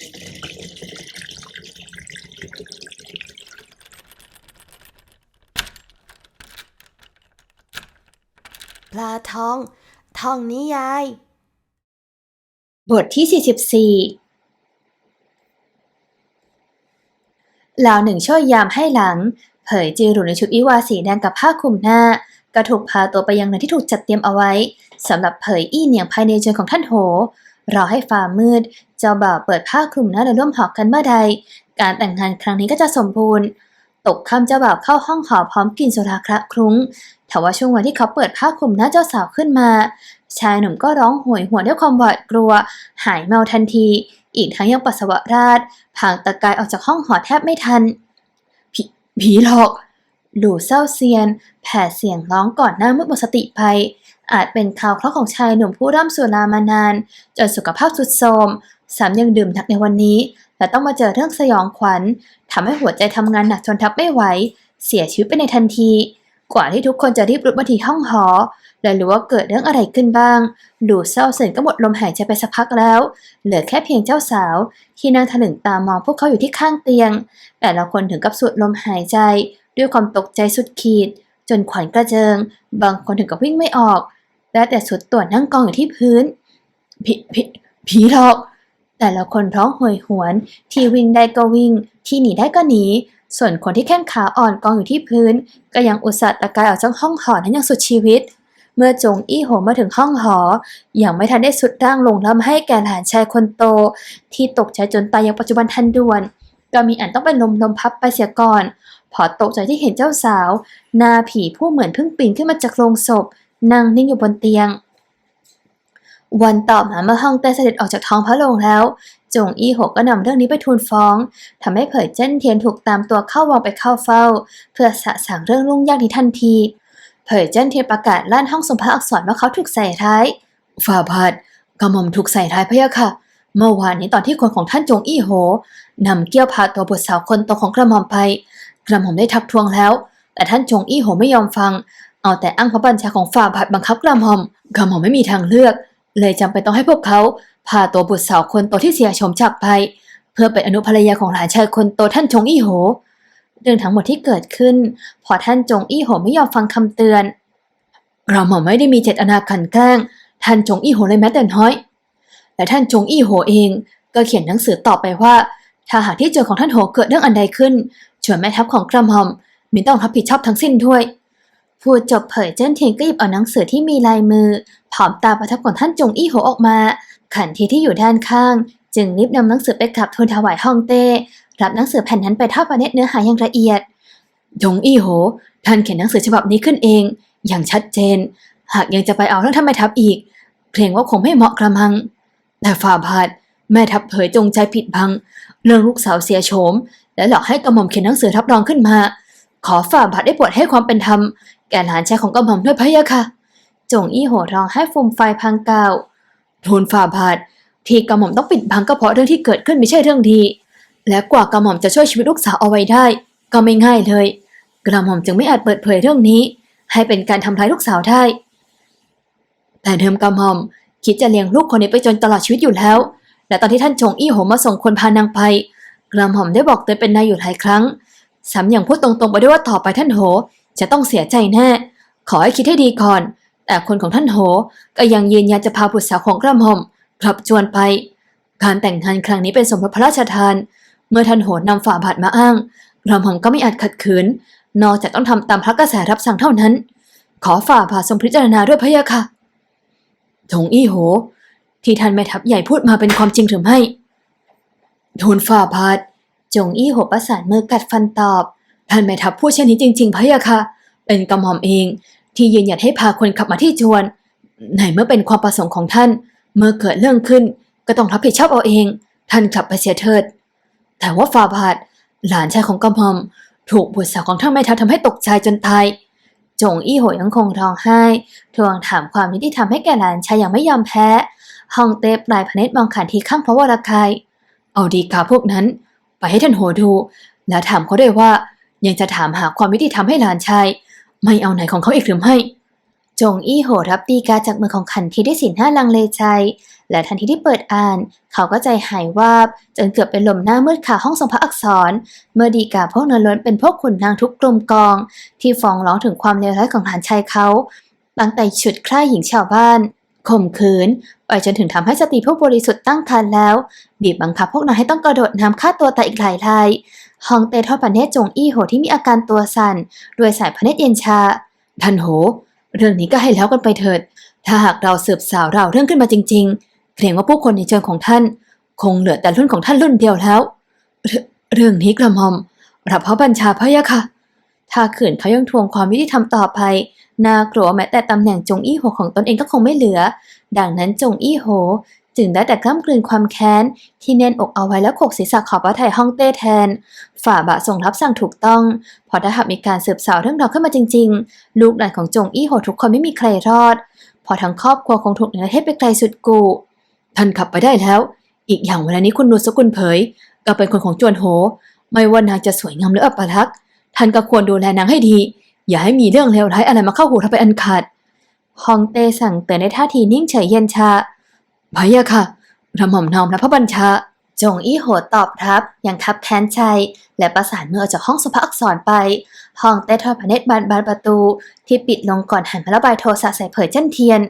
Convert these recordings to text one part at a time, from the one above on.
ปลาทอง ทองนิยาย บทที่ 44หล่าหนึ่งช่วยยามให้หลัง เผยจีรุในชุดวิวาสีแดงกับผ้าคลุมหน้า ก็ถูกพาตัวไปยังเรือนที่ถูกจัดเตรียมเอาไว้สำหรับเผยอี้เหนียงภายในเชิงของท่านโห รอให้ฟ้ามืด เจ้าบ่าวเปิดผ้าคลุมหน้าและร่วมหอกันเมื่อใด การแต่งงานครั้งนี้ก็จะสมบูรณ์ ตกค่ำเจ้าบ่าวเข้าห้องหอพร้อมกลิ่นสุราคระคลุ้งแต่ว่าช่วงวันที่เขาเปิดผ้าคลุมหน้าเจ้าสาวขึ้นมา ชายหนุ่มก็ร้องโหยหวนด้วยความหวาดกลัว หายเมาทันที อีกทั้งยังปัสสาวะราดผางตะกายออกจากห้องหอแทบไม่ทันผีผีหลอกหลู่เศร้าเซียน แผ่เสียงร้องก่อนหน้ามืดหมดสติไป อาจเป็นข่าวเคราะห์ของชายหนุ่มผู้ร่ำสุรามานานจนสุขภาพทรุดโทรมสามยังดื่มหนักในวันนี้ และต้องมาเจอเรื่องสยองขวัญทำให้หัวใจทำงานหนักจนทับไม่ไหว เสียชีวิตไปในทันที กว่าที่ทุกคนจะรีบรุดมาที่ห้องหอ และรู้ว่าเกิดเรื่องอะไรขึ้นบ้าง ดูเศร้าเสินก็หมดลมหายใจไปสักพักแล้ว เหลือแค่เพียงเจ้าสาว ที่นั่งถลึงตามองพวกเขาอยู่ที่ข้างเตียง แต่ละคนถึงกับสุดลมหายใจ ด้วยความตกใจสุดขีด จนขวัญกระเจิง บางคนถึงกับวิ่งไม่ออก และแต่สุดตัวนั่งกองอยู่ที่พื้นผีผีผีหลอก แต่ละคนร้องโหยหวน ที่วิ่งได้ก็วิ่ง ที่หนีได้ก็หนี ส่วนคนที่แข้งขาอ่อนกองอยู่ที่พื้น ก็ยังอุตส่าห์ตะกายออกจากห้องหอนั้นอย่างสุดชีวิต เมื่อจงอี้โหมาถึงห้องหอ อยังไม่ทันได้สุดร่างลงล้ำให้แก่หลานชายคนโต ที่ตกใจจนตายอย่างปัจจุบันทันด่วน ก็มีอันต้องเป็นลมลมพับไปเสียก่อน พอตกใจที่เห็นเจ้าสาวหน้าผีผู้เหมือนเพิ่งปีนขึ้นมาจากโลงศพ นั่งนิ่งอยู่บนเตียง วันต่อมาเมื่อห้องเต้เสด็จออกจากท้องพระโรงแล้ว จงอี้หกก็นำเรื่องนี้ไปทูลฟ้องทำให้เผยเจิ้นเทียนถูกตามตัวเข้าวังไปเข้าเฝ้า เพื่อสะสางเรื่องลุ่งยากนี้ทันที เผยเจิ้นเทียนประกาศลั่นห้องสมภาอักษรว่าเขาถูกใส่ร้ายฝ่าบาทกระหม่อมถูกใส่ร้ายพะยะค่ะ เมื่อวานนี้ตอนที่คนของท่านจงอี้โหนำเกี้ยวพาตัวบุตรสาวคนโตของกระหม่อมไป กระหม่อมได้ทักท้วงแล้ว แต่ท่านจงอี้โหไม่ยอมฟัง เอาแต่อ้างพระบัญชาของฝ่าบาทบังคับกระหม่อมกระหม่อมไม่มีทางเลือก เลยจำเป็นต้องให้พวกเขาพาตัวบุตรสาวคนโตที่เสียโฉมจากไป เพื่อเป็นอนุภรรยาของหลานชายคนโตท่านจงอี้โห เรื่องทั้งหมดที่เกิดขึ้น พอท่านจงอี้โหไม่ยอมฟังคำเตือนกระหม่อมไม่ได้มีเจตนากลันแกล้ง ท่านจงอี้โหเลยแม้แต่น้อย และท่านจงอี้โหเองก็เขียนหนังสือตอบไปว่า ถ้าหากที่เจอของท่านโหเกิดเรื่องอันใดขึ้นชวนแม่ทัพของกระหม่อมมินต้องรับผิดชอบทั้งสิ้นด้วย พูดจบเผยเจิ้นเทียนก็หยิบเอาหนังสือที่มีลายมือ ผอมตาประทับของท่านจงอี้โหออกมา ขันทีที่อยู่ด้านข้าง จึงรีบนำหนังสือไปกลับทูลถวายฮ่องเต้ รับหนังสือแผ่นนั้นไปทอดประเนตรเนื้อหาอย่างละเอียด จงอี้โห ท่านเขียนหนังสือฉบับนี้ขึ้นเอง อย่างชัดเจน หากยังจะไปเอาเรื่องท่านแม่ทัพอีกเกรงว่าคงไม่เหมาะกระมัง แต่ฝ่าบาทแม่ทัพเผยจงใจผิดบัง เรื่องลูกสาวเสียโฉมและหลอกให้กระหม่อมเขียนหนังสือรับรองขึ้นมา ขอฝ่าบาทได้โปรดให้ความเป็นธรรม แกหลานชายของกระหม่อมด้วยพะยะค่ะ จงอี้โหร้องให้ฟูมไฟพังกล่าวทูลฝ่าบาทที่กระหม่อมต้องปิดบังก็เพราะเรื่องที่เกิดขึ้นไม่ใช่เรื่องดี และกว่ากระหม่อมจะช่วยชีวิตลูกสาวเอาไว้ได้ ก็ไม่ง่ายเลย กระหม่อมจึงไม่อาจเปิดเผยเรื่องนี้ ให้เป็นการทำร้ายลูกสาวได้ แต่เดิมกระหม่อมคิดจะเลี้ยงลูกคนนี้ไปจนตลอดชีวิตอยู่แล้ว และตอนที่ท่านจงอี้โหมาส่งคนพานางไป กระหม่อมได้บอกเตือนเป็นนายอยู่หลายครั้งซ้ำยังพูดตรงๆไปด้วยว่าต่อไปท่านโห จะต้องเสียใจแน่ ขอให้คิดให้ดีก่อน แต่คนของท่านโห ก็ยังยืนยันจะพาบุตรสาวของกระหม่อมกลับจวนไป การแต่งงานครั้งนี้เป็นสมรสพระราชทาน เมื่อท่านโหนำฝ่าบาทมาอ้างกระหม่อมก็ไม่อาจขัดขืน นอกจากต้องทำตามพระกระแสรับสั่งเท่านั้น ขอฝ่าบาททรงพิจารณาด้วยพระยะค่ะจงอี้โห ที่ท่านแม่ทัพใหญ่พูดมาเป็นความจริงหรือไม่ทูลฝ่าบาทจงอี้โหประสานมือกัดฟันตอบ ท่านแม่ทัพพูดเช่นนี้จริงๆพะยะค่ะ เป็นกระหม่อมเอง ที่ยืนหยัดให้พาคนขับมาที่จวนในเมื่อเป็นความประสงค์ของท่าน เมื่อเกิดเรื่องขึ้น ก็ต้องรับผิดชอบเอาเอง ท่านขับไปเสียเถิด แต่ว่าฝ่าบาทหลานชายของกระหม่อม ถูกบุตรสาวของท่านแม่ทัพทำให้ตกใจจนตายจงอี้โหยยังคงร้องไห้ทวงถามความยุติธรรมให้แก่หลานชายอย่างไม่ยอมแพ้ฮองเต้ปลายพระเนตรมองขันทีข้างพระวรกายเอาดีกาพวกนั้น ไปให้ท่านโหดู แล้วถามเขาด้วยว่า ยังจะถามหาความยุติธรรมให้หลานชาย ไม่เอาไหนของเขาอีกหรือไม่ จงอี้โหรับตีกาจากมือของขันทีด้วยสีหน้าลังเลใจ และทันทีที่เปิดอ่าน เขาก็ใจหายวาบ จนเกือบเป็นลมหน้ามืดขาห้องทรงพระอักษร เมื่อดีกาพวกนั้นล้นเป็นพวกขุนนางทุกกลุ่มกอง ที่ฟ้องร้องถึงความเลวร้ายของหลานชายเขาตั้งแต่ฉุดคล้ายหญิงชาวบ้านข่มขืนไปจนถึงทำให้สตรีผู้บริสุทธิ์ตั้งครรภ์แล้ว บีบบังคับพวกนางให้ต้องกระโดดน้ำฆ่าตัวตายอีกหลายราย ฮองเตทอดพระเนตรจงอี้โหที่มีอาการตัวสั่นด้วยสายพระเนตรเย็นชาท่านโห เรื่องนี้ก็ให้แล้วกันไปเถิด ถ้าหากเราสืบสาวเราเรื่องขึ้นมาจริง ๆ เกรงว่าผู้คนในเชิงของท่าน คงเหลือแต่รุ่นของท่านรุ่นเดียวแล้ว เรื่องเรื่องนี้กระหม่อมรับเพราะบัญชาพระยะค่ะ ถ้าขืนเขายังทวงความยุติธรรมต่อไปน่ากลัวแม้แต่ตำแหน่งจงอี้โหของตนเองก็คงไม่เหลือ ดังนั้นจงอี้โห จึงได้แต่กล้ำกลืนความแค้น ที่แน่นอกเอาไว้แล้วขกศีรษะขอบพระทัยฮ่องเต้แทน ฝ่าบาททรงรับสั่งถูกต้อง พอถ้าหากมีการสืบสาวเรื่องราวขึ้นมาจริง ๆ ลูกหลานของจงอี้โหทุกคนไม่มีใครรอด พอทั้งครอบครัวคงถูกเนรเทศไปไกลสุดกูท่านขับไปได้แล้ว อีกอย่างเวลานี้คุณนูสกุลเผย ก็เป็นคนของจวนโห ไม่ว่านางจะสวยงามหรืออัปลักษณ์ท่านก็ควรดูแลนางให้ดี อย่าให้มีเรื่องเลวร้ายอะไรมาเข้าหูท่านไปอันขาดฮองเต้สั่งเตือนในท่าทีนิ่งเฉยเย็นชา พะยะค่ะกระหม่อมน้อมรับพระบัญชา จงอี้โหดตอบรับอย่างคับแค้นใจและประสานมือออกจากห้องสุภาอักษรไปฮองเต้ทอดพระเนตรบานบานประตู ที่ปิดลงก่อนหันมาระบายโทสะใส่เผยเจ้นเทียน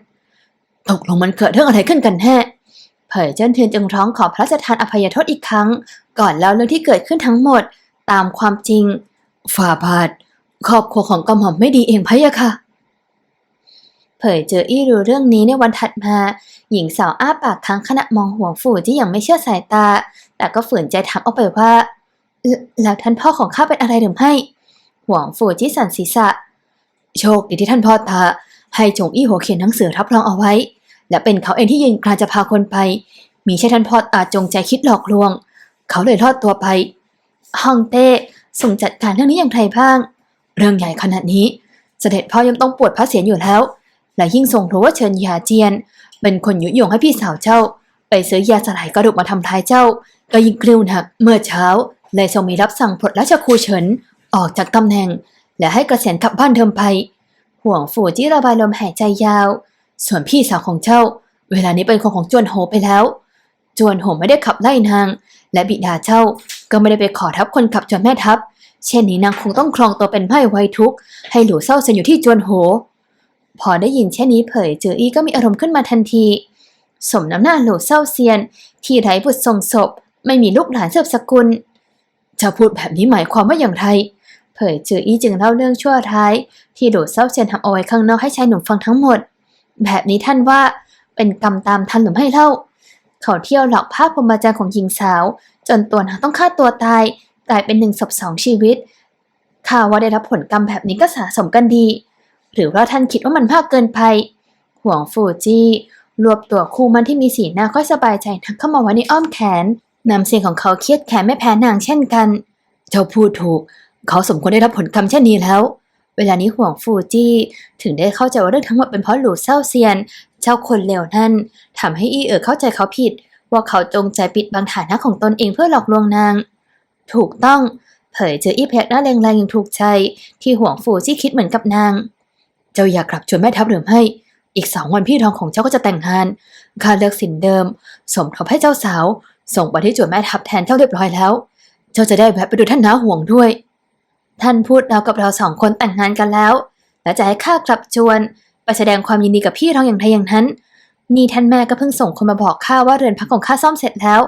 ตกลงมันเกิดเรื่องอะไรขึ้นกันแน่เผยเจ้นเทียนจึงร้องขอพระราชทานอภัยโทษอีกครั้ง ก่อนเล่าเรื่องที่เกิดขึ้นทั้งหมดตามความจริง ฝ่าบาทครอบครัวของกำหม่อมไม่ดีเองพะยะค่ะ เผยเจออี้รู้เรื่องนี้ในวันถัดมา หญิงสาวอ้าปากค้างขณะมองห่วงฝูที่ยังไม่เชื่อสายตา แต่ก็ฝืนใจถามออกไปว่า"แล้วท่านพ่อของข้าเป็นอะไรหรือไม่หวงฝูจี้สันศีรษะ โชคดีที่ท่านพ่อตาให้จงอี้โหเขียนหนังสือรับรองเอาไว้ และเป็นเขาเองที่ยืนกลาจะพาคนไป มีใช่ท่านพ่อตาจงใจคิดหลอกลวง เขาเลยรอดตัวไปฮ่องเต้ส่งจัดการเรื่องนี้อย่างไรบ้าง เรื่องใหญ่ขนาดนี้ เสด็จพ่อยังต้องปวดพระเศียรอยู่แล้ว และยิ่งทรงรู้ว่าเชิญยาเจียน เป็นคนยุยงให้พี่สาวเจ้า ไปซื้อยาสลายกระดูกมาทำทายเจ้า ก็ยิ่งกลิ้วหนักเมื่อเช้าเลยทรงมีรับสั่งปลดราชครูเฉินออกจากตำแหน่ง และให้เกษียณกลับบ้านเดิมไป ห่วงฝูจี้ระบายลมหายใจยาว ส่วนพี่สาวของเจ้า เวลานี้เป็นคนของจวนโหไปแล้ว จวนโหไม่ได้ขับไล่นาง และบิดาเจ้าก็ไม่ได้ไปขอทับคนขับจวนแม่ทัพเช่นนี้นางคงต้องครองตัวเป็นไพ่ไว้ทุกข์ให้หลูเศร้าเซนอยู่ที่จวนโห พอได้ยินเช่นนี้เผยเจออี้ก็มีอารมณ์ขึ้นมาทันที สมน้ำหน้าหลูเศร้าเซียน ที่ไร้บุตรทรงศพ ไม่มีลูกหลานเสืบสกุลจะพูดแบบนี้หมายความว่าอย่างไร เผยเจออี้จึงเล่าเรื่องชั่วร้าย ที่หลูเศร้าเซียนทำเอาไว้ข้างนอกให้ชายหนุ่มฟังทั้งหมด แบบนี้ท่านว่าเป็นกรรมตามทันหรือไม่เล่า เขาเที่ยวหลอกภาพพรหมจรรย์ของหญิงสาว จนตัวนางต้องฆ่าตัวตายกลายเป็นหนึ่งศพสองชีวิตข่าวว่าได้รับผลกรรมแบบนี้ก็สะสมกันดี หรือว่าท่านคิดว่ามันมากเกินไป ห่วงฟูจี้รวบตัวคู่มันที่มีสีหน้าค่อยสบายใจนักเข้ามาไว้ในอ้อมแขนนำเสียงของเขาเครียดแค้นไม่แพ้นางเช่นกัน เจ้าพูดถูก เขาสมควรได้รับผลกรรมเช่นนี้แล้ว เวลานี้ห่วงฟูจี้ถึงได้เข้าใจว่าเรื่องทั้งหมดเป็นเพราะหลูเศร้าเซียน เจ้าคนเลวนั่นทำให้อีเอ๋อเข้าใจเขาผิด ว่าเขาจงใจปิดบังฐานะของตนเองเพื่อหลอกลวงนาง ถูกต้อง เผยเจออีเพกหน้าแรงๆอย่างถูกใจที่ห่วงฟูจี้คิดเหมือนกับนาง จ้าอยากกลับชวนแม่ทัพหรือไม่อีกสองวันพี่น้องของเจ้าก็จะแต่งงานข้าเลือกสินเดิม สมทบให้เจ้าสาว ส่งไปที่จวนแม่ทัพแทนเจ้าเรียบร้อยแล้ว เจ้าจะได้แวะไปดูท่านน้าห่วงด้วย ท่านพูดเรากับเราสองคนแต่งงานกันแล้ว และจะให้ข้ากลับจวนไปแสดงความยินดีกับพี่น้องอย่างใดอย่างนั้นนี่ท่านแม่ก็เพิ่งส่งคนมาบอกข้าว่าเรือนพักของข้าซ่อมเสร็จแล้ว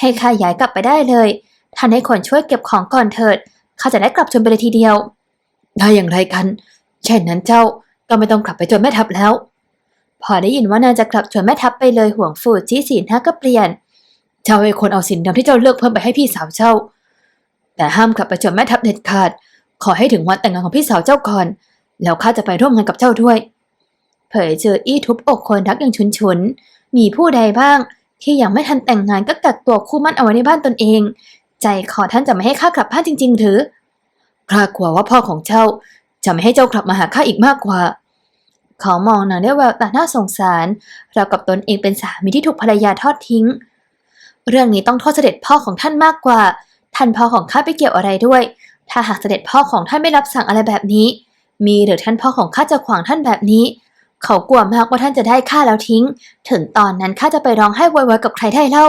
ให้ข้าย้ายกลับไปได้เลยท่านให้คนช่วยเก็บของก่อนเถิดข้าจะได้กลับจวนไปเลยทีเดียว ได้อย่างไรกันเช่นนั้นเจ้า ก็ไม่ต้องกลับไปจนแม่ทัพแล้ว พอได้ยินว่านางจะกลับจวนแม่ทัพไปเลยห่วงฟูจี้สีหน้าก็เปลี่ยน เจ้าให้คนเอาสินดำที่เจ้าเลือกเพิ่มไปให้พี่สาวเจ้า แต่ห้ามกลับไปจนแม่ทัพเด็ดขาด ขอให้ถึงวันแต่งงานของพี่สาวเจ้าก่อน แล้วข้าจะไปร่วมงานกับเจ้าด้วย เผยเจออี้ทุบอกคนรักอย่างชุนชุนมีผู้ใดบ้าง ที่ยังไม่ทันแต่งงานก็กักตัวคู่มั่นเอาไว้ในบ้านตนเอง ใจขอท่านจะไม่ให้ข้ากลับบ้านจริงๆหรือข้ากลัวว่าพ่อของเจ้าจะไม่ให้เจ้ากลับมาหาข้าอีกมากกว่า เขามองนางด้วยแววตาน่าสงสาร เราวกับตนเองเป็นสามีที่ถูกภรรยาทอดทิ้ง เรื่องนี้ต้องโทษเสด็จพ่อของท่านมากกว่า ท่านพ่อของข้าไปเกี่ยวอะไรด้วย ถ้าหากเสด็จพ่อของท่านไม่รับสั่งอะไรแบบนี้ มีหรือท่านพ่อของข้าจะขวางท่านแบบนี้ เขากลัวมากว่าท่านจะได้ข้าแล้วทิ้ง ถึงตอนนั้นข้าจะไปร้องไห้โวยวายกับใครได้เล่า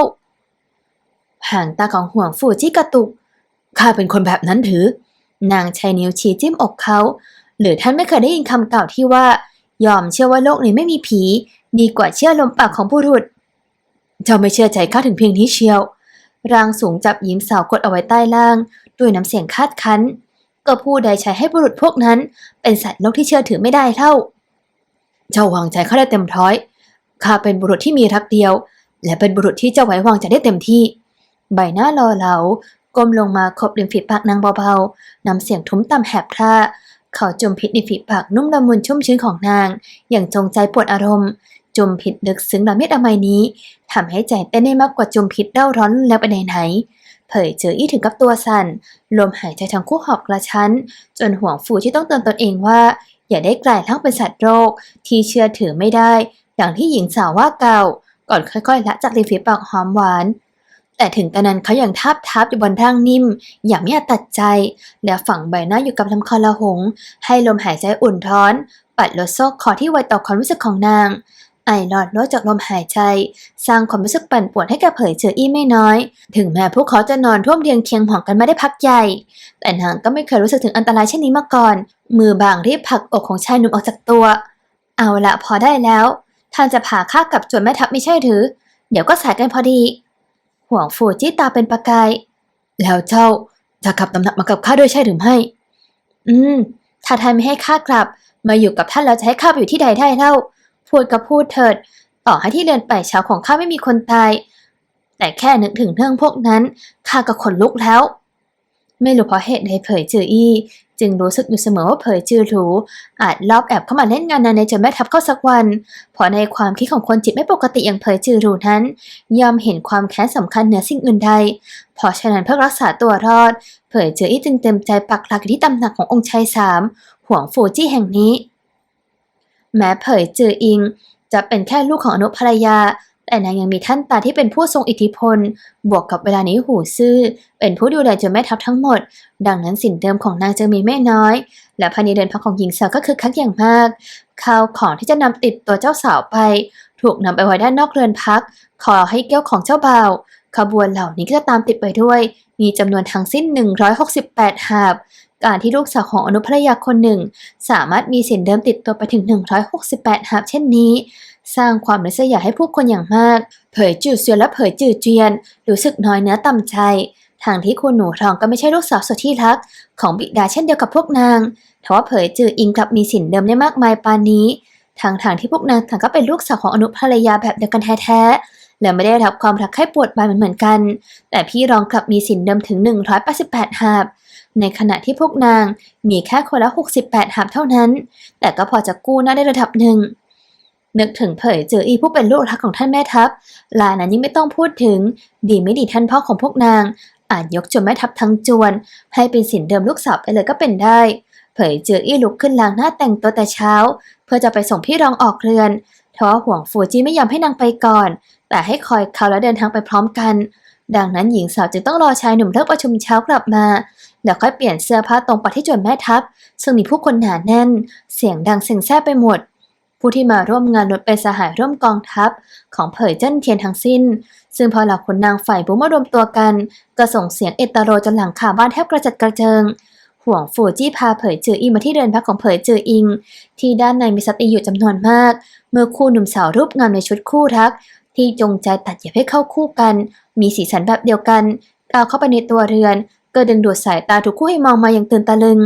หางตาของห่วงฟูจี้กระตุก ข้าเป็นคนแบบนั้นหรือ นางใช้นิ้วชี้จิ้มอกเขา หรือท่านไม่เคยได้ยินคำกล่าวที่ว่า ยอมเชื่อว่าโลกนี้ไม่มีผี ดีกว่าเชื่อลมปากของผู้รุษเจ้าไม่เชื่อใจข้าถึงเพียงนี้เชียว ร่างสูงจับหญิงสาวกดเอาไว้ใต้ล่าง ด้วยน้ำเสียงคาดคั้น ก็ผู้ใดใช้ให้บุรุษพวกนั้น เป็นสัตว์โลกที่เชื่อถือไม่ได้เท่า เจ้าวางใจเขาได้เต็มร้อย ข้าเป็นบุรุษที่มีรักเดียว และเป็นบุรุษที่เจ้าไว้วางใจได้เต็มที่ ใบหน้ารอเหลาก้มลงมาขบริมฝีปากนางเบาๆนำเสียงทุ้มต่ำแหบพร่า เขาจุมพิษในฝีปากนุ่มละมุนชุ่มชื้นของนาง อย่างจงใจปวดอารมณ์จุมพิษลึกซึ้งละเมียดอมัยนี้ทำให้ใจเต้นได้มากกว่าจุมพิษเร่าร้อนรุนแรงไปไหน เผยเจออี้ถึงกับตัวสั่น ลมหายใจทั้งคู่หอบกระชั้น จนห่วงฟูที่ต้องเตือนตนเองว่า อย่าได้กลายทั้งเป็นสัตว์โรค ที่เชื่อถือไม่ได้ อย่างที่หญิงสาวว่าเก่า ก่อนค่อยๆละจากริมฝีปากหอมหวาน แต่ถึงตอนนั้นเขายังทับทับอยู่บนร่างนิ่ม อย่างไม่อาจตัดใจ และฝังใบหน้าอยู่กับลำคอละหง ให้ลมหายใจอุ่นร้อน ปัดลดโซกคอที่ไวต่อความรู้สึกของนาง ไอหลอดลดจากลมหายใจ สร้างความรู้สึกปั่นป่วนให้แก่เผยเจออี้ไม่น้อย ถึงแม้พวกเขาจะนอนร่วมเรียงเคียงหองกันมาได้พักใหญ่ แต่นางก็ไม่เคยรู้สึกถึงอันตรายเช่นนี้มาก่อน มือบางรีบผลักอกของชายหนุ่มออกจากตัว เอาละพอได้แล้วท่านจะพาข้ากลับจวนแม่ทัพไม่ใช่หรือ เดี๋ยวก็สายกันพอดี ห่วงฟูจี้ตาเป็นประกาย แล้วเจ้าจะกลับตำหนักมากับข้าด้วยใช่หรือไม่ อืม ถ้าท่านไม่ให้ข้ากลับ มาอยู่กับท่านแล้วจะให้ข้าไปอยู่ที่ใดได้เล่า พูดก็พูดเถิด ต่อให้ที่เรือนป่ายเช้าของข้าไม่มีคนตาย แต่แค่นึกถึงเรื่องพวกนั้นข้าก็ขนลุกแล้ว ไม่รู้เพราะเหตุใดเผยจืออี้ จึงรู้สึกอยู่เสมอว่าเผยจือหรูอาจลอบแอบเข้ามาเล่นงานนานในจนแม่ทัพเข้าสักวันเพราะในความคิดของคนจิตไม่ปกติอย่างเผยจือหรูนั้น ยอมเห็นความแค้นสำคัญเหนือสิ่งอื่นใดเพราะฉะนั้นเพื่อรักษาตัวรอด เผยจืออี้จึงเต็มใจปักหลักที่ตำหนักขององค์ชายสามห่วงฟูจี้แห่งนี้ แม้เผยจืออิง จะเป็นแค่ลูกของอนุภรรยา แต่นางยังมีท่านตาที่เป็นผู้ทรงอิทธิพล บวกกับเวลานี้หูซื่อ เป็นผู้ดูแลจนแม่ทัพทั้งหมด ดังนั้นสินเดิมของนางจึงมีไม่น้อย และภายในเดือนพักของหญิงสาวก็คือคักอย่างมากข้าวของที่จะนำติดตัวเจ้าสาวไป ถูกนำไปไว้ด้านนอกเรือนพัก ขอให้เกี้ยวของเจ้าบ่าวขบวนเหล่านี้ก็จะตามติดไปด้วย มีจำนวนทั้งสิ้น 168 หาบ การที่ลูกสาวของอนุภรรยาคนหนึ่ง สามารถมีสินเดิมติดตัวไปถึง 168 หาบเช่นนี้ สร้างความริษยาให้ผู้คนอย่างมาก เผยจืดเซียนและเผยจืดเจียน รู้สึกน้อยเนื้อต่ำใจทางที่คุณหนูทองก็ไม่ใช่ลูกสาวสุดที่รัก ของบิดาเช่นเดียวกับพวกนางทว่าเผยจืออิงกลับมีสินเดิมได้มากมายปานนี้ทางทางที่พวกนางต่างก็เป็นลูกสาวของอนุภรรยาแบบเดียวกันแท้ๆ และไม่ได้รับความรักให้ปวดบานเหมือนเหมือนกัน แต่พี่รองกลับมีสินเดิมถึง 188หาบ ในขณะที่พวกนางมีแค่คนละ 68หาบเท่านั้น แต่ก็พอจะกู้หน้าได้ระดับหนึ่ง นึกถึงเผยเจออีผู้เป็นลูกรักของท่านแม่ทัพลานั้นยิ่งไม่ต้องพูดถึง ดีไม่ดีท่านพ่อของพวกนาง อาจยกจนแม่ทัพทั้งจวน ให้เป็นสินเดิมลูกสาวไปเลยก็เป็นได้ เผยเจออี้ลุกขึ้นล้างหน้าแต่งตัวแต่เช้า เพื่อจะไปส่งพี่รองออกเรือนทว่าห่วงฟูจีไม่ยอมให้นางไปก่อน แต่ให้คอยเขาแล้วเดินทางไปพร้อมกัน ดังนั้นหญิงสาวจึงต้องรอชายหนุ่มเลิกประชุมเช้ากลับมาแล้วค่อยเปลี่ยนเสื้อผ้าตรงไปที่จวนแม่ทัพ ซึ่งมีผู้คนหนาแน่น เสียงดังเสียงแซ่บไปหมด ผู้ที่มาร่วมงานล้วนเป็นสหายร่วมกองทัพ ของเผยเจิ้นเทียนทั้งสิ้น ซึ่งพอเหล่าขุนนางฝ่ายบุมารวมตัวกัน ก็ส่งเสียงเอตโรจนหลังคาบ้านแทบกระจัดกระเจิง ห่วงฟูจี้พาเผยจืออิงมาที่เรือนพักของเผยจืออิง ที่ด้านในมีสตรีอยู่จำนวนมาก เมื่อคู่หนุ่มสาวรูปงามในชุดคู่รัก ที่จงใจตัดเย็บให้เข้าคู่กัน มีสีสันแบบเดียวกันก้าวเข้าไปในตัวเรือน ก็ดึงดูดสายตาทุกคู่ให้มองมาอย่างตื่นตะลึง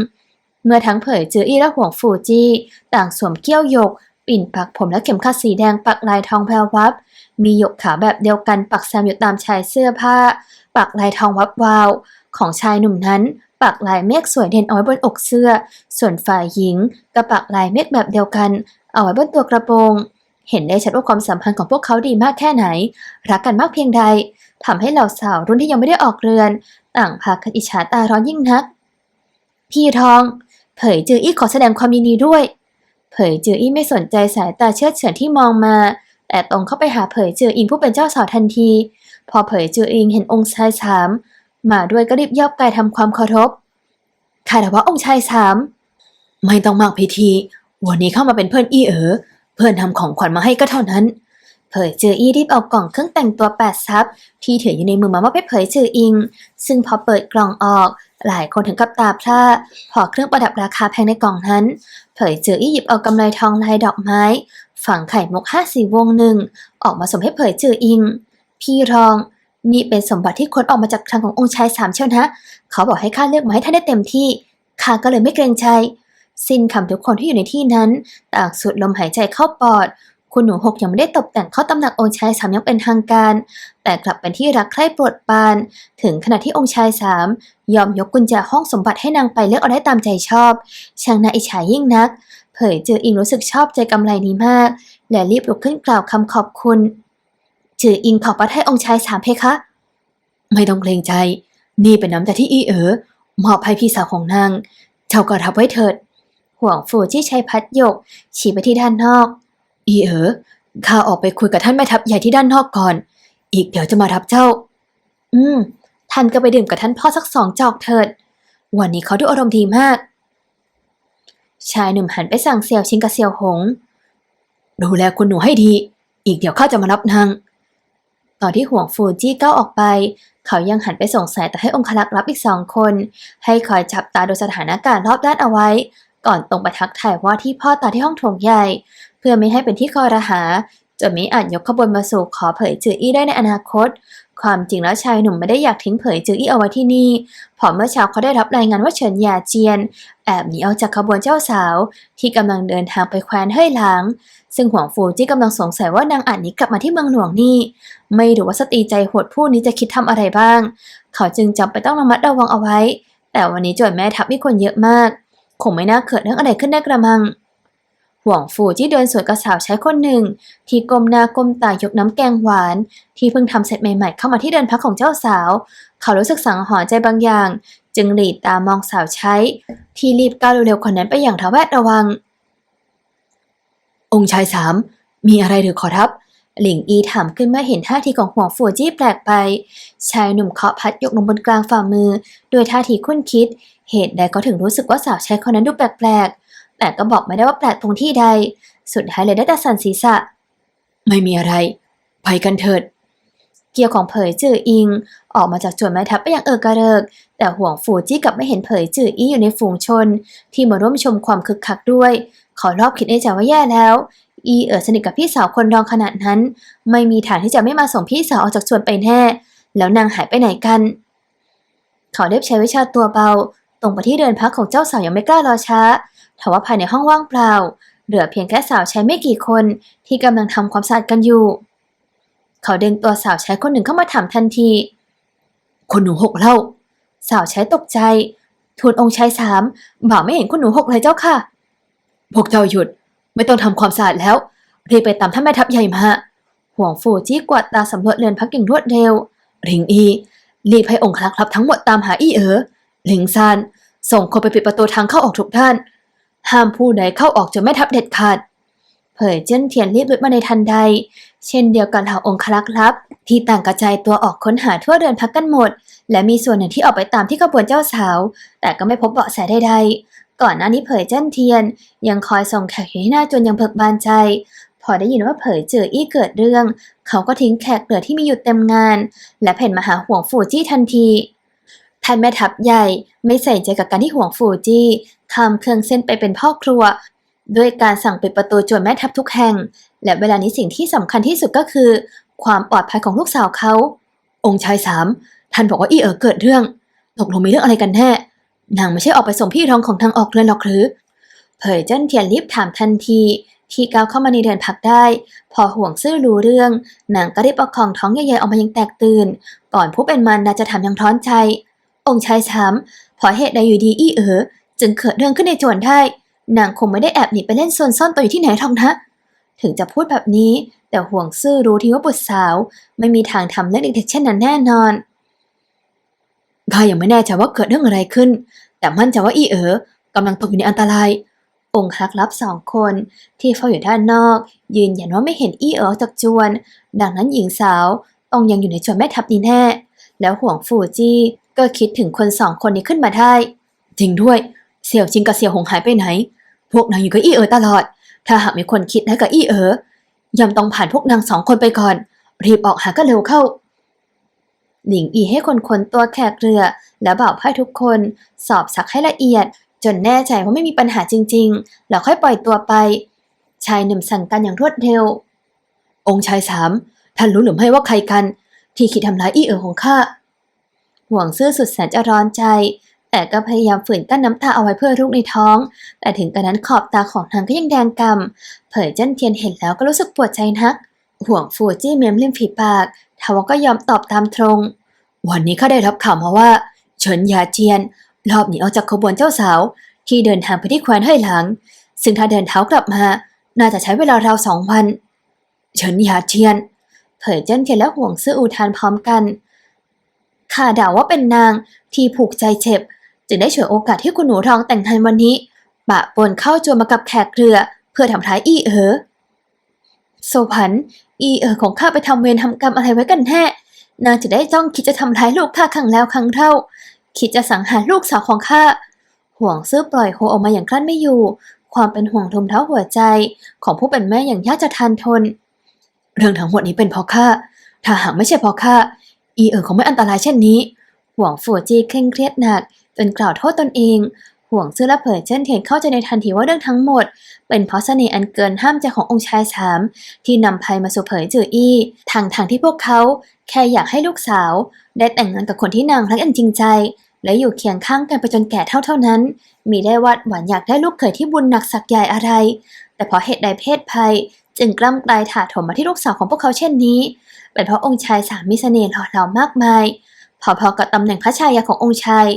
เมื่อทั้งเผยจืออี้และห่วงฟูจี้ต่างสวมเกี้ยวหยก ปิ่นปักผมและเข็มขัดสีแดงปักลายทองแพรวับ มีหยกขาวแบบเดียวกันปักแซมอยู่ตามชายเสื้อผ้า ปักลายทองวับวาว ของชายหนุ่มนั้น ปักลายเมฆสวยเด่นเอาไว้บนอกเสื้อ ส่วนฝ่ายหญิงก็ปักลายเมฆแบบเดียวกัน เอาไว้บนตัวกระโปรงเห็นได้ชัดว่าความสัมพันธ์ของพวกเขาดีมากแค่ไหน รักกันมากเพียงใดทำให้เหล่าสาวรุ่นที่ยังไม่ได้ออกเรือน ต่างพากันอิจฉาตาร้อนยิ่งนัก พี่ทอง เผยจืออี้ขอแสดงความยินดีด้วย เผยจืออี้ไม่สนใจสายตาเชื่อเฉือนที่มองมา แต่ตรงเข้าไปหาเผยจืออิงผู้เป็นเจ้าสาวทันที พอเผยจืออิงเห็นองค์ชายสามมาด้วยก็รีบย่อบกายทำความเคารพข้าแต่ว่าองค์ชายสามไม่ต้องมากพิธี วันนี้เข้ามาเป็นเพื่อนอี้เอ๋อเพื่อนทำของขวัญมาให้ก็เท่านั้น เผยจืออี้รีบเอากล่องเครื่องแต่งตัวแปดซับที่ถืออยู่ในมือมามอบให้เผยจืออิง ซึ่งพอเปิดกล่องออก หลายคนถึงกับตาพร่าพอเครื่องประดับราคาแพงในกล่องนั้น เผยเจืออี้หยิบเอากำไรทองลายดอกไม้ ฝังไข่มุกห้าสีวงหนึ่ง ออกมาสมให้เผยเจืออิง พี่รอง นี่เป็นสมบัติที่คนออกมาจากคลังขององค์ชายสามเชียวนะเขาบอกให้ข้าเลือกมาให้ท่านได้เต็มที่ข้าก็เลยไม่เกรงใจสิ้นคำทุกคนที่อยู่ในที่นั้นต่างสูดลมหายใจเข้าปอด คุณหนูหกยังไม่ได้ตกแต่งเข้าตำหนักองค์ชายสามยังเป็นทางการ แต่กลับเป็นที่รักใคร่โปรดปราน ถึงขณะที่องค์ชายสามยอมยกกุญแจห้องสมบัติให้นางไปเลือกเอาได้ตามใจชอบ ช่างน่าอิจฉายิ่งนัก เผยเจออิงรู้สึกชอบใจกำไรนี้มาก และรีบลุกขึ้นกล่าวคำขอบคุณ จืออิงขอบพระทัยองค์ชายสามเพคะ ไม่ต้องเกรงใจ นี่เป็นน้ำใจที่อีเอ๋อมอบให้พี่สาวของนาง เจ้าก็รับไว้เถิด ห่วงฟูที่ใช้พัดยก ชี้ไปที่ด้านนอก อีเอ๋อข้าออกไปคุยกับท่านแม่ทัพใหญ่ที่ด้านนอกก่อน อีกเดี๋ยวจะมารับเจ้า อืม ท่านก็ไปดื่มกับท่านพ่อสักสองจอกเถิด วันนี้เขาดูอารมณ์ดีมาก ชายหนุ่มหันไปสั่งเสี่ยวชิงกับเสี่ยวหง ดูแลคุณหนูให้ดี อีกเดี๋ยวข้าจะมารับนางตอนที่ห่วงฟูจี้ก้าวออกไป เขายังหันไปส่งสายแต่ให้องคลักษ์รับอีกสองคน ให้คอยจับตาดูสถานการณ์รอบด้านเอาไว้ ก่อนตรงไปทักทายว่าที่พ่อตาที่ห้องโถงใหญ่ เพื่อไม่ให้เป็นที่คอรหา จนมิอาจยกขบวนมาสู่ขอเผยจืออี้ได้ในอนาคต ความจริงแล้วชายหนุ่มไม่ได้อยากทิ้งเผยจืออี้เอาไว้ที่นี่พอเมื่อเช้าเขาได้รับรายงานว่าเฉินหยาเจียน แอบหนีออกจากขบวนเจ้าสาว ที่กำลังเดินทางไปแคว้นเฮ่ยหลาง ซึ่งหวงฟูจี้กำลังสงสัยว่านางอาจหนีกลับมาที่เมืองหลวงนี่ ไม่รู้ว่าสตรีใจโหดผู้นี้จะคิดทำอะไรบ้าง เขาจึงจำไปต้องระมัดระวังเอาไว้ แต่วันนี้จทย์แม่ทัพมีคนเยอะมาก คงไม่น่าเกิดเรื่องอะไรขึ้นได้กระมัง ห่วงฟูที่เดินสวนกับสาวใช้คนหนึ่ง ที่ก้มหน้าก้มตายกน้ำแกงหวาน ที่เพิ่งทำเสร็จใหม่ๆเข้ามาที่เดินพักของเจ้าสาว เขารู้สึกสังหรณ์ใจบางอย่าง จึงหลีดตามองสาวใช้ ที่รีบก้าวเร็วๆคนนั้นไปอย่างระแวดระวัง องค์ชายสามมีอะไรหรือขอรับหลิงอีถามขึ้นเมื่อเห็นท่าทีของห่วงฟูจี้แปลกไป ชายหนุ่มเคาะพัดยกลงบนกลางฝ่ามือโดยท่าทีคุ้นคิด เหตุใดเขาถึงรู้สึกว่าสาวใช้คนนั้นดูแปลก แต่ก็บอกไม่ได้ว่าแปลกตรงที่ใด สุดท้ายเลยได้แต่สั่นศีรษะ ไม่มีอะไร ไปกันเถิด เกียวของเผยจื่ออิง ออกมาจากจวนแม่ทัพไปอย่างเออกระเริก แต่ห่วงฟูจี้กลับไม่เห็นเผยจื่ออี้อยู่ในฝูงชน ที่มาร่วมชมความคึกคักด้วยเขารอบคิดในใจว่าแย่แล้ว อีเอ๋อสนิทกับพี่สาวคนรองขนาดนั้น ไม่มีทางที่จะไม่มาส่งพี่สาวออกจากชวนไปแน่ แล้วนางหายไปไหนกัน เขาเรียบใช้วิชาตัวเบา ตรงไปที่เดินพักของเจ้าสาวยังไม่กล้ารอช้า ทว่าภายในห้องว่างเปล่า เหลือเพียงแค่สาวใช้ไม่กี่คนที่กำลังทำความสะอาดกันอยู่ เขาดึงตัวสาวใช้คนหนึ่งเข้ามาถามทันทีคุณหนูหกเล่า สาวใช้ตกใจ ทูลองค์ชายสามบ่าวไม่เห็นคุณหนูหกเลยเจ้าค่ะ พวกเจ้าหยุด ไม่ต้องทำความสะอาดแล้วรีบไปตามท่านแม่ทัพใหญ่มาห่วงฟูจี้กวาดตาสำรวจเรือนพักอย่างรวดเร็วริงอีรีบให้องค์คลักรับทั้งหมดตามหาอี้เอ๋อลิงซานส่งคนไปปิดประตูทางเข้าออกทุกด้าน ห้ามผู้ใดเข้าออกจนแม่ทัพเด็ดขาด เผยเจิ้นเทียนรีบลุดมาในทันใด เช่นเดียวกันเหล่าองคลักษ์ลับ ที่ต่างกระจายตัวออกค้นหาทั่วเรือนพักกันหมด และมีส่วนหนึ่งที่ออกไปตามที่ขบวนเจ้าสาว แต่ก็ไม่พบเบาะแสใดๆ ก่อนหน้านี้เผยเจิ้นเทียน ยังคอยส่งแขกอยู่ที่หน้าจนยังเพิกบานใจ พอได้ยินว่าเผยเจออี้เกิดเรื่อง เขาก็ทิ้งแขกเหลือที่มีอยู่เต็มงาน และเพ่นมาหาห่วงฟูจี้ทันทีท่านแม่ทัพใหญ่ไม่ใส่ใจกับการที่ห่วงฟูจี้ ข้ามเครื่องเส้นไปเป็นพ่อครัว ด้วยการสั่งปิดประตูจวนแม่ทัพทุกแห่ง และเวลานี้สิ่งที่สำคัญที่สุดก็คือ ความปลอดภัยของลูกสาวเขา องค์ชายสามท่านบอกว่าอีเอ๋อเกิดเรื่องตกลงมีเรื่องอะไรกันแน่นางไม่ใช่ออกไปส่งพี่รองของทางออกเรือนหรอกหรือ เผยเจิ้นเทียนรีบถามทันที ที่ก้าวเข้ามาในเรือนพักได้ พอห่วงซื่อรู้เรื่องนางก็รีบประคองท้องใหญ่ๆออกมายังแตกตื่น ก่อนผู้เป็นมารดาจะถามอยังร้อนใจ องค์ชายสามพอเหตุใดอยู่ดีอี้เอ๋อ จึงเกิดเรื่องขึ้นในจวนได้ นางคงไม่ได้แอบหนีไปเล่นโซนซ่อนตัวอยู่ที่ไหนหรอกนะ ถึงจะพูดแบบนี้ แต่ห่วงซื่อรู้ที่ว่าบุตรสาว ไม่มีทางทำเรื่องเด็กๆเช่นนั้นแน่นอนข้ายังไม่แน่ใจว่าเกิดเรื่องอะไรขึ้น แต่มั่นใจว่าอีเอ๋อกำลังตกอยู่ในอันตราย องค์ฮักลับสองคนที่เฝ้าอยู่ด้านนอก ยืนยันว่าไม่เห็นอีเอ๋อจากจวน ดังนั้นหญิงสาวต้องยังอยู่ในจวนแม่ทัพนี้แน่ แล้วห่วงฟูจี้ก็คิดถึงคนสองคนนี้ขึ้นมาได้ จริงด้วย เสี่ยวชิงกับเสี่ยวหงหายไปไหน พวกนางอยู่กับอี้เอ๋อตลอด ถ้าหากมีคนคิดให้กับอี้เอ๋อย่อมต้องผ่านพวกนางสองคนไปก่อน รีบออกหาก็เร็วเข้า หลิงอีให้คนคนตัวแขกเรือ และบ่าวไพ่ทุกคน สอบสักให้ละเอียด จนแน่ใจว่าไม่มีปัญหาจริง ๆ แล้วค่อยปล่อยตัวไป ชายหนุ่มสั่งการอย่างรวดเร็ว องค์ชายสามท่านรู้หรือไม่ว่าใครกัน ที่คิดทำร้ายอี้เอ๋อของข้าห่วงซื่อสุดแสนจะร้อนใจ แต่ก็พยายามฝืนกั้นน้ำตาเอาไว้เพื่อลูกในท้อง แต่ถึงกระนั้นขอบตาของนางก็ยังแดงกำเผยเจิ้นเทียนเห็นแล้วก็รู้สึกปวดใจนัก ห่วงฟูจี้เมียมริมฝีปากทว่าก็ยอมตอบตามตรง วันนี้ข้าได้รับข่าวมาว่า เฉินยาเจียน รอบหนีออกจากขบวนเจ้าสาว ที่เดินทางไปที่แคว้นเฮ่ยหลางซึ่งถ้าเดินเท้ากลับมา น่าจะใช้เวลาราวสองวัน เฉินยาเจียน เผยเจิ้นเทียนและห่วงซื่ออูทานพร้อมกันข้าเดาว่าเป็นนางที่ผูกใจเจ็บ จึงได้ฉวยโอกาสที่คุณหนูทองแต่งงานวันนี้ปะปนเข้าโจวมากับแขกเรือ เพื่อทำร้ายอีเอ๋อโซพันอีเอ๋อของข้าไปทำเวรทำกรรมอะไรไว้กันแน่นางจะได้จ้องคิดจะทำร้ายลูกข้าครั้งแล้วครั้งเล่า คิดจะสังหารลูกสาวของข้าห่วงซื่อปล่อยโฮออกมาอย่างกลั้นไม่อยู่ ความเป็นห่วงทุมเท้าหัวใจ ของผู้เป็นแม่อย่างยากจะทานทน เรื่องทั้งหมดนี้เป็นเพราะข้าถ้าหากไม่ใช่เพราะข้าอีเอ๋อคงไม่อันตรายเช่นนี้ ห่วงฝัวจีเคร่งเครียดหนักจนกล่าวโทษตนเอง ห่วงซื่อและเผยเช่นเทียนเข้าใจในทันทีว่าเรื่องทั้งหมด เป็นเพราะเสน่ห์อันเกินห้ามใจขององค์ชายสามที่นำภัยมาสู่เผยจืออี้ทางทางที่พวกเขาแค่อยากให้ลูกสาว ได้แต่งงานกับคนที่นางรักอย่างจริงใจ และอยู่เคียงข้างกันไปจนแก่เท่าเท่านั้น มีได้วาดหวังอยากได้ลูกเขยที่บุญหนักสักใหญ่อะไร แต่เพราะเหตุใดเพศภัย จึงกล้ำกลายถาถมมาที่ลูกสาวของพวกเขาเช่นนี้ เป็นเพราะองค์ชายสามมีเสน่ห์หล่อเหลามากมาย พอๆกับตำแหน่งพระชายาขององค์ชาย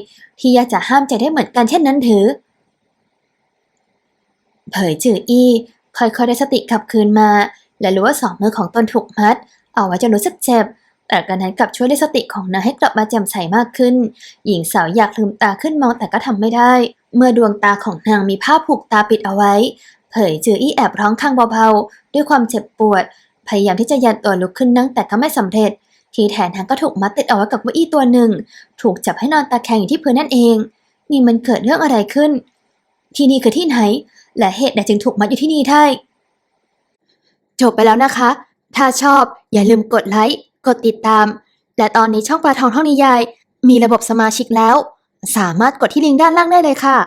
ที่ยากจะห้ามใจได้เหมือนกันเช่นนั้นหรือ เผยจืออี้ค่อยๆได้สติกลับคืนมา และรู้ว่าสองมือของตนถูกมัด เอาไว้จนรู้สึกเจ็บ แต่การนั้นกลับช่วยได้สติของนางให้กลับมาแจ่มใสมากขึ้น หญิงสาวอยากลืมตาขึ้นมองแต่ก็ทำไม่ได้ เมื่อดวงตาของนางมีผ้าผูกตาปิดเอาไว้ เผยจืออี้แอบร้องข้างเบาๆด้วยความเจ็บปวด พยายามที่จะยันตัวลุกขึ้นนั่งแต่ก็ไม่สำเร็จ ทีแทนนางก็ถูกมัดติดเอาไว้กับเก้าอี้ตัวหนึ่ง ถูกจับให้นอนตาแคงอยู่ที่พื้นนั่นเอง นี่มันเกิดเรื่องอะไรขึ้น ที่นี่คือที่ไหน และเหตุใดจึงถูกมัดอยู่ที่นี่ได้จบไปแล้วนะคะ ถ้าชอบอย่าลืมกดไลค์ กดติดตาม และตอนนี้ช่องปลาทองท่องนิยาย มีระบบสมาชิกแล้ว สามารถกดที่ลิงก์ด้านล่างได้เลยค่ะ